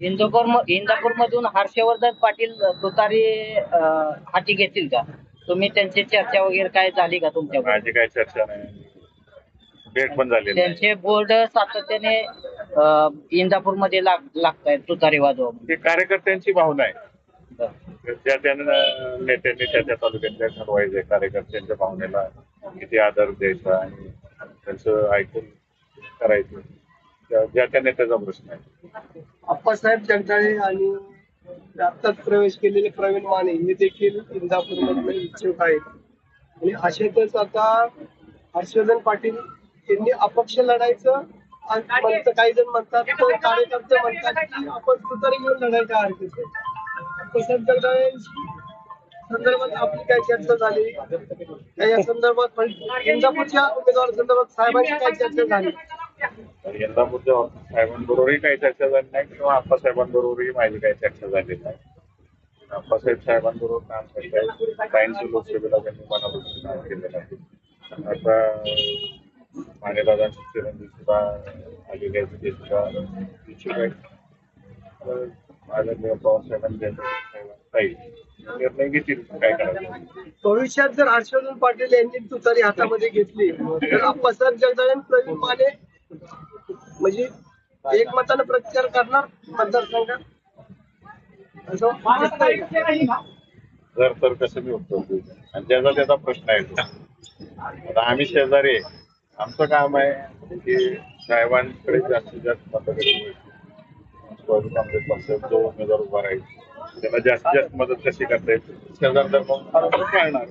इंदापूर इंदापूर मधून हर्षवर्धन पाटील तुतारी हाती घेतील का? तुम्ही त्यांची चर्चा वगैरे काय झाली का तुमच्या माझी काही चर्चा नाही. भेट पण झालेली नाही. त्यांचे बोर्ड सातत्याने इंदापूरमध्ये लागत आहेत तुतारी वाजवा ही कार्यकर्त्यांची भावना आहे. ज्या त्यांना नेत्यांनी त्या त्या तालुक्यातल्या ठरवायचे कार्यकर्त्यांच्या भावनेला किती आदर द्यायचा आणि त्यांचं ऐकून करायचं. त्या- ज्या त्या नेत्याचा प्रश्न आहे. अप्पासाहेब जगदाळे आणि आत्ताच प्रवेश केलेले प्रवीण माने हे देखील इंदापूर मधले इच्छुक आहेत. आणि अशातच आता हर्षवर्धन पाटील यांनी अपक्ष लढायचं आणि काही जण म्हणतात तर कार्यकर्ते म्हणतात की आपण तुतारी घेऊन लढायच्या हरकत जगदाळे संदर्भात आपली काय चर्चा झाली? या संदर्भात इंदापूरच्या उमेदवार संदर्भात साहेबांची काय चर्चा झाली? तर यंदापूरच्या साहेबांबरोबरही काही चर्चा झाली नाही किंवा आप्पासाहेबांबरोबरही माझी काही चर्चा झाली नाही. आप्पासाहेब साहेबांबरोबर काम करताय ब्याऐंशी लोकसभेला त्यांनी मनापासून काम केलेलं आहे. आता मानेदादांची चिरंजी सुद्धा आलेले आहेत ते सुद्धा इच्छुक आहेत तर माझ्या पवार साहेबांनी निर्णय घेतील काय करायचं? भविष्यात जर हर्षवर्धन पाटील यांनी तुतारी हातामध्ये घेतली तर आप्पासाहेब जगदाळे प्रवीण माने म्हणजे एकमतानं प्रचार करणार मतदारसंघात असं? जर तर कसं मी उत्तर देऊ आणि ज्याचा त्याचा प्रश्न आहे तो. आता आम्ही शेजारी आहे. आमचं काम आहे की साहेबांकडे जास्तीत जास्त मदत राष्ट्रवादी काँग्रेस पक्षात जो उमेदवार उभा राहील त्याला जास्तीत जास्त मदत कशी करता येईल? शेजार धर्म पाळणार